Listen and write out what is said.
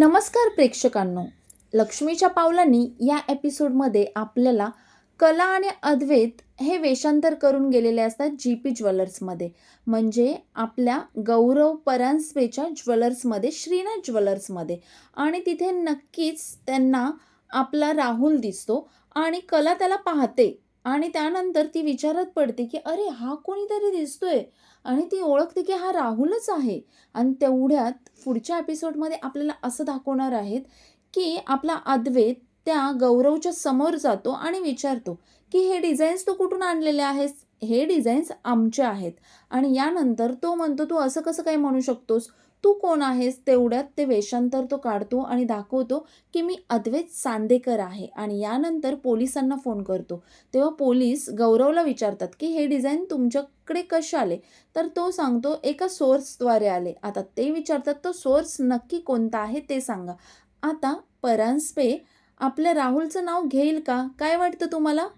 नमस्कार प्रेक्षकांनो. लक्ष्मीच्या पावलांनी या एपिसोडमध्ये आपल्याला कला आणि अद्वैत हे वेषांतर करून गेलेले असतात जी पी ज्वेलर्समध्ये. म्हणजे आपल्या गौरव परांजपेच्या ज्वेलर्समध्ये श्रीनाथ ज्वेलर्समध्ये. आणि तिथे नक्कीच त्यांना आपला राहुल दिसतो आणि कला त्याला पाहते. आणि त्यानंतर ती विचारत पडते की अरे हा कोणीतरी दिसतोय. आणि ती ओळखते की हा राहुलच आहे. आणि तेवढ्यात पुढच्या एपिसोडमध्ये आपल्याला असं दाखवणार आहेत की आपला अद्वैत त्या गौरवच्या समोर जातो आणि विचारतो की हे डिझाईन्स तू कुठून आणलेले आहेस? हे डिझाईन्स आमचे आहेत. आणि यानंतर तो म्हणतो तू असं कसं काय म्हणू शकतोस? तू कोण आहेस? तेवढ्यात ते वेषांतर तो काढतो आणि दाखवतो की मी अद्वैत सांदेकर आहे. आणि यानंतर पोलिसांना फोन करतो. तेव्हा पोलीस गौरवला विचारतात की हे डिझाईन तुमच्याकडे कसे आले? तर तो सांगतो एका सोर्सद्वारे आले. आता ते विचारतात तो सोर्स नक्की कोणता आहे ते सांगा. आता परांजपे आपल्या राहुलचं नाव घेईल का? काय वाटतं तुम्हाला?